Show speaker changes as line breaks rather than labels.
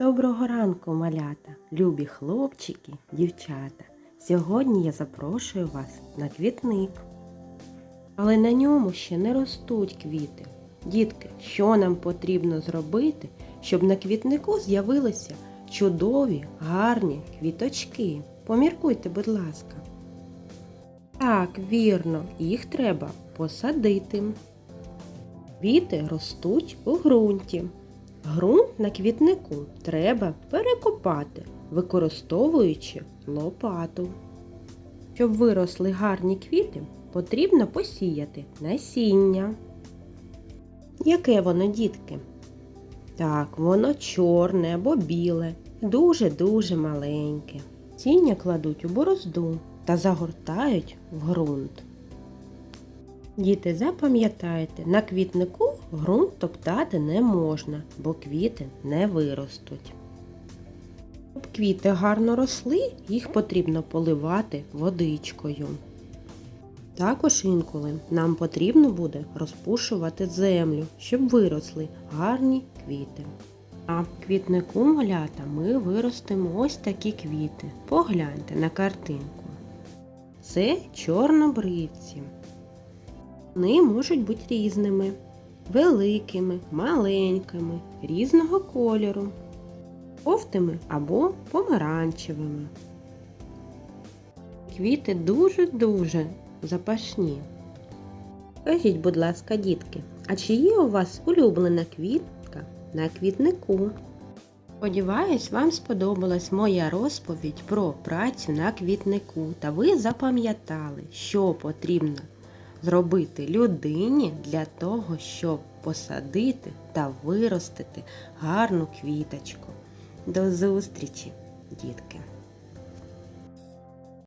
Доброго ранку, малята, любі хлопчики, дівчата. Сьогодні я запрошую вас на квітник. Але на ньому ще не ростуть квіти. Дітки, що нам потрібно зробити, щоб на квітнику з'явилися чудові, гарні квіточки? Поміркуйте, будь ласка. Так, вірно, їх треба посадити. Квіти ростуть у ґрунті. Ґрунт на квітнику треба перекопати, використовуючи лопату. Щоб виросли гарні квіти, потрібно посіяти насіння. Яке воно, дітки? Так, воно чорне або біле, дуже-дуже маленьке. Сіння кладуть у борозду та загортають в ґрунт. Діти, запам'ятайте, на квітнику ґрунт топтати не можна, бо квіти не виростуть. Щоб квіти гарно росли, їх потрібно поливати водичкою. Також інколи нам потрібно буде розпушувати землю, щоб виросли гарні квіти. А в квітнику малята ми виростимо ось такі квіти. Погляньте на картинку. Це чорнобривці. Вони можуть бути різними, великими, маленькими, різного кольору, жовтими або помаранчевими. Квіти дуже-дуже запашні. Скажіть, будь ласка, дітки, а чи є у вас улюблена квітка на квітнику? Сподіваюсь, вам сподобалась моя розповідь про працю на квітнику, та ви запам'ятали, що потрібно зробити людині для того, щоб посадити та виростити гарну квіточку. До зустрічі, дітки!